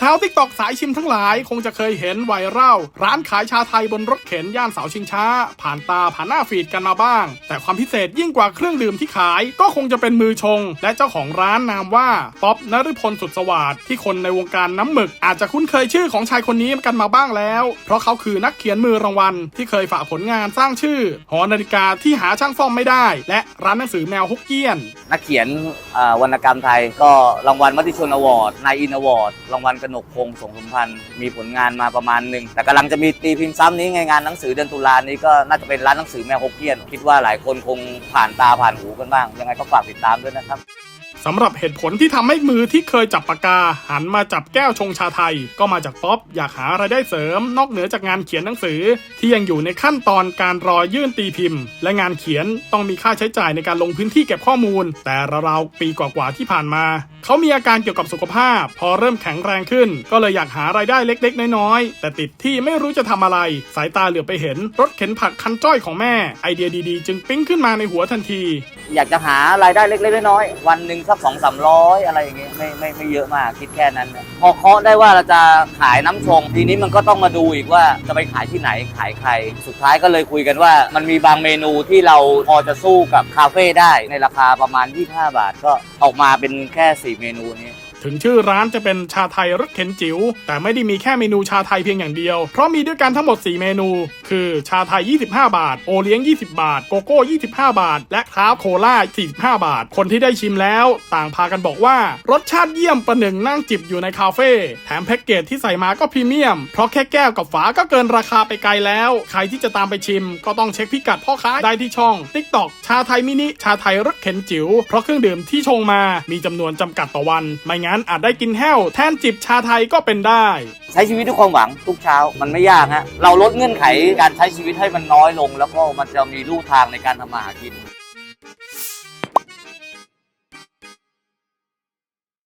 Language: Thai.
ชาวติ๊กตอกสายชิมทั้งหลายคงจะเคยเห็นไวรัลร้านขายชาไทยบนรถเข็นย่านเสาชิงช้า ผ่านตาผ่านหน้าฟีดกันมาบ้าง แต่ความพิเศษยิ่งกว่าเครื่องดื่มที่ขาย ก็คงจะเป็นมือชง และเจ้าของร้านนามว่าป๊อบนฤพลสุดสวัสดิ์ที่คนในวงการน้ำหมึก อาจจะคุ้นเคยชื่อของชายคนนี้กันมาบ้างแล้ว เพราะเขาคือนักเขียนมือรางวัล ที่เคยฝากผลงานสร้างชื่อ หอนาฬิกาที่หาช่างซ่อมไม่ได้ และร้านหนังสือแมวฮกเกี้ยน นักเขียนอ่าวรรณกรรมไทยก็รางวัลมติชนอวอร์ดนายอินอวอร์ดรางวัลกนกพงศ์สงสมพันธ์มีผลงานมาประมาณหนึ่งแต่กำลังจะมีตีพิมพ์ซ้ำนี้ไงงานหนังสือเดือนตุลานี้ก็น่าจะเป็นร้านหนังสือแมวฮกเกี้ยน คิดว่าหลายคนคงผ่านตาผ่านหูกันบ้าง ยังไงก็ฝากติดตามด้วยนะครับ สำหรับเหตุผลที่ทำให้มือที่เคยจับปากกา หันมาจับแก้วชงชาไทย ก็มาจากป๊อปอยากหารายได้เสริม นอกเหนือจากงานเขียนหนังสือ ที่ยังอยู่ในขั้นตอนการรอยื่นตีพิมพ์ และงานเขียนต้องมีค่าใช้จ่ายในการลงพื้นที่เก็บข้อมูล แต่ราวๆปีกว่าๆที่ผ่านมา เขามีอาการเกี่ยวกับสุขภาพ พอเริ่มแข็งแรงขึ้น ก็เลยอยากหารายได้เล็ก ๆ น้อยๆแต่ติดที่ไม่รู้จะทำอะไร สายตาเหลือไปเห็น รถเข็นผักคันจ้อยของแม่ไอเดียดีๆ จึงปิ๊งขึ้นมาในหัวทันที อยากจะหารายได้เล็กๆน้อยๆวันหนึ่งสักสองสามร้อยอะไรอย่างเงี้ยไม่ไม่ไม่เยอะมากคิดแค่นั้น พอเคาะได้ว่าเราจะขายน้ำชง ทีนี้มันก็ต้องมาดูอีกว่าจะไปขายที่ไหนขายใคร สุดท้ายก็เลยคุยกันว่า มันมีบางเมนูที่เราพอจะสู้กับคาเฟ่ได้ในราคาประมาณ 25 บาทก็ออกมาเป็นแค่ 4 เมนูนี้ ถึงชื่อร้านจะเป็นชาไทยรถเข็นจิ๋วแต่ไม่ได้มีแค่เมนูชาไทยเพียงอย่างเดียว เพราะมีด้วยกันทั้งหมด 4 เมนู คือชาไทย 25 บาท โอเลี้ยง 20 บาท โกโก้ 25 บาท และคราฟโคล่า45 บาท คนที่ได้ชิมแล้ว ต่างพากันบอกว่ารสชาติเยี่ยมประหนึ่งนั่งจิบอยู่ในคาเฟ่แถมแพ็กเกจที่ใส่มาก็พรีเมียม เพราะแค่แก้วกับฝาก็เกินราคาไปไกลแล้ว ใครที่จะตามไปชิม ก็ต้องเช็คพิกัดพ่อค้าได้ที่ช่อง TikTok ชาไทยมินิชาไทยรถเข็นจิ๋วเพราะเครื่องดื่มที่ชงมามีจำนวนจำกัดต่อวันไม่งั้นนอาจได้กินแห้ว แทนจิบชาไทยก็เป็นได้ ใช้ชีวิตด้วยความหวังทุกเช้ามันไม่ยากฮะเราลดเงื่อนไขการใช้ชีวิตให้มันน้อยลง แล้วก็มันจะมีลู่ทางในการทำมาหากิน